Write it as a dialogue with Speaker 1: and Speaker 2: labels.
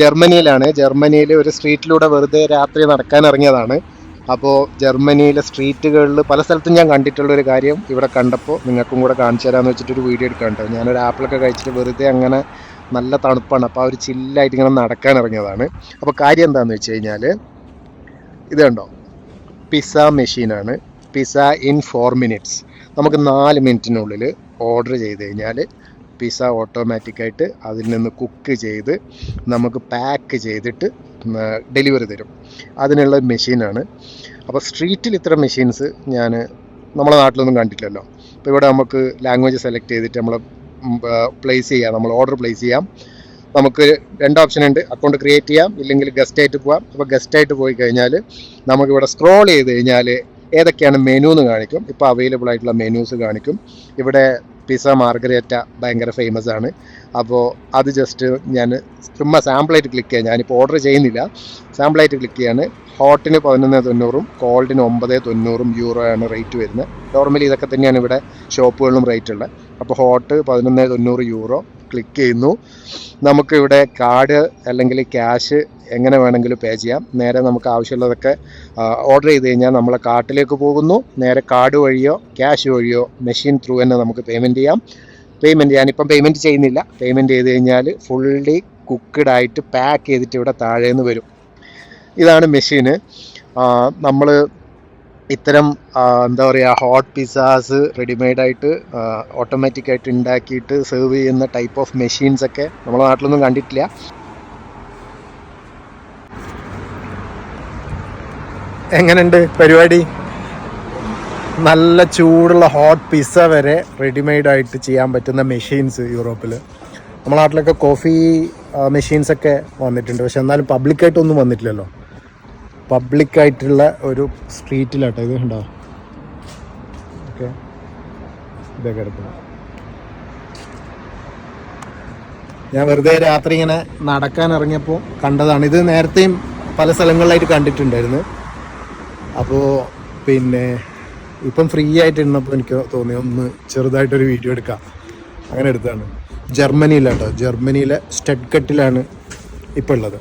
Speaker 1: ജർമ്മനിയിലാണ്. ജർമ്മനിയിൽ ഒരു സ്ട്രീറ്റിലൂടെ വെറുതെ രാത്രി നടക്കാൻ ഇറങ്ങിയതാണ്. അപ്പോൾ ജർമ്മനിയിലെ സ്ട്രീറ്റുകളിൽ പല സ്ഥലത്തും ഞാൻ കണ്ടിട്ടുള്ള ഒരു കാര്യം ഇവിടെ കണ്ടപ്പോൾ നിങ്ങൾക്കും കൂടെ കാണിച്ചു തരാമെന്ന് വെച്ചിട്ടൊരു വീഡിയോ എടുക്കാൻ കേട്ടോ ഞാനൊരു ആപ്പിളൊക്കെ കഴിച്ചിട്ട് വെറുതെ അങ്ങനെ നല്ല തണുപ്പാണ്. അപ്പോൾ ആ ഒരു ചില്ലായിട്ട് ഇങ്ങനെ നടക്കാൻ ഇറങ്ങിയതാണ്. അപ്പോൾ കാര്യം എന്താണെന്ന് വെച്ച് കഴിഞ്ഞാൽ ഇത് കണ്ടോ? പിസ്സ മെഷീനാണ് പിസ്സ ഇൻ ഫോർ മിനിറ്റ്സ്. നമുക്ക് നാല് മിനിറ്റിനുള്ളിൽ ഓർഡർ ചെയ്ത് കഴിഞ്ഞാൽ പിസ്സ ഓട്ടോമാറ്റിക്കായിട്ട് അതിൽ നിന്ന് കുക്ക് ചെയ്ത് നമുക്ക് പാക്ക് ചെയ്തിട്ട് ഡെലിവറി തരും. അതിനുള്ള മെഷീനാണ് അപ്പോൾ സ്ട്രീറ്റിൽ ഇത്ര മെഷീൻസ് ഞാൻ നമ്മളെ നാട്ടിലൊന്നും കണ്ടിട്ടില്ലല്ലോ. അപ്പോൾ ഇവിടെ നമുക്ക് ലാംഗ്വേജ് സെലക്ട് ചെയ്തിട്ട് നമ്മൾ പ്ലേസ് ചെയ്യാം. നമ്മൾ ഓർഡർ പ്ലേസ് ചെയ്യാം. നമുക്ക് രണ്ട് ഓപ്ഷൻ ഉണ്ട്. അക്കൗണ്ട് ക്രിയേറ്റ് ചെയ്യാം. ഇല്ലെങ്കിൽ ഗസ്റ്റ് ആയിട്ട് പോവാം. അപ്പോൾ ഗസ്റ്റ് ആയിട്ട് പോയി കഴിഞ്ഞാൽ നമുക്കിവിടെ സ്ക്രോൾ ചെയ്ത് കഴിഞ്ഞാൽ ഏതൊക്കെയാണ് മെനു എന്ന് കാണിക്കും. ഇപ്പോൾ അവൈലബിൾ ആയിട്ടുള്ള മെനൂസ് കാണിക്കും. ഇവിടെ പിസ്സ മാർഗരേറ്റ ഭയങ്കര ഫേമസ് ആണ്. അപ്പോൾ അത് ജസ്റ്റ് ഞാൻ ചുമ്മാ സാമ്പിളായിട്ട് ക്ലിക്ക് ചെയ്യാം. ഞാനിപ്പോൾ ഓർഡർ ചെയ്യുന്നില്ല. സാമ്പിളായിട്ട് ക്ലിക്ക് ചെയ്യാണ്. ഹോട്ടിന് പതിനൊന്ന് തൊണ്ണൂറും കോൾഡിന് ഒമ്പത് തൊണ്ണൂറും യൂറോ ആണ് റേറ്റ് വരുന്നത്. നോർമലി ഇതൊക്കെ തന്നെയാണ് ഇവിടെ ഷോപ്പുകളിലും റേറ്റ് ഉള്ളത്. അപ്പോൾ ഹോട്ട് പതിനൊന്ന് തൊണ്ണൂറ് യൂറോ ക്ലിക്ക് ചെയ്യുന്നു. നമുക്കിവിടെ കാർഡ് അല്ലെങ്കിൽ ക്യാഷ് എങ്ങനെ വേണമെങ്കിലും പേ ചെയ്യാം. നേരെ നമുക്ക് ആവശ്യമുള്ളതൊക്കെ ഓർഡർ ചെയ്ത് കഴിഞ്ഞാൽ നമ്മളെ കാർട്ടിലേക്ക് പോകുന്നു. നേരെ കാർഡ് വഴിയോ ക്യാഷ് വഴിയോ മെഷീൻ ത്രൂ തന്നെ നമുക്ക് പേയ്മെന്റ് ചെയ്യാം. പേയ്മെന്റ് ഞാനിപ്പം പേയ്മെന്റ് ചെയ്യുന്നില്ല. പേയ്മെന്റ് ചെയ്ത് കഴിഞ്ഞാൽ ഫുള്ളി കുക്ക്ഡ് ആയിട്ട് പാക്ക് ചെയ്തിട്ട് ഇവിടെ താഴേന്ന് വരും. ഇതാണ് മെഷീന് നമ്മൾ ഇത്തരം എന്താ പറയുക ഹോട്ട് പിസാസ് റെഡിമെയ്ഡായിട്ട് ഓട്ടോമാറ്റിക് ആയിട്ട് ഉണ്ടാക്കിയിട്ട് സെർവ് ചെയ്യുന്ന ടൈപ്പ് ഓഫ് മെഷീൻസ് ഒക്കെ നമ്മുടെ നാട്ടിലൊന്നും കണ്ടിട്ടില്ല. എങ്ങനെയുണ്ട് പരിപാടി? നല്ല ചൂടുള്ള ഹോട്ട് പിസ്സ വരെ റെഡിമെയ്ഡ് ആയിട്ട് ചെയ്യാൻ പറ്റുന്ന മെഷീൻസ് യൂറോപ്പിൽ നമ്മുടെ നാട്ടിലൊക്കെ കോഫി മെഷീൻസ് ഒക്കെ വന്നിട്ടുണ്ട്. പക്ഷെ എന്നാലും പബ്ലിക്കായിട്ടൊന്നും വന്നിട്ടില്ലല്ലോ. പബ്ലിക്കായിട്ടുള്ള ഒരു സ്ട്രീറ്റിലാട്ടോ ഇത് ഉണ്ടോ ഓക്കെ. ഇതൊക്കെ എടുക്കുന്നത് ഞാൻ വെറുതെ രാത്രി ഇങ്ങനെ നടക്കാൻ ഇറങ്ങിയപ്പോൾ കണ്ടതാണ്. ഇത് നേരത്തെയും പല സ്ഥലങ്ങളിലായിട്ട് കണ്ടിട്ടുണ്ടായിരുന്നു. അപ്പോൾ പിന്നെ ഇപ്പം ഫ്രീ ആയിട്ട് ഇരുന്നപ്പോൾ എനിക്ക് തോന്നി ഒന്ന് ചെറുതായിട്ടൊരു വീഡിയോ എടുക്കാം. അങ്ങനെ എടുത്താണ്. ജർമ്മനിയിലാട്ടോ. ജർമ്മനിയിലെ സ്റ്റഡ്കട്ടിലാണ് ഇപ്പോൾ ഉള്ളത്.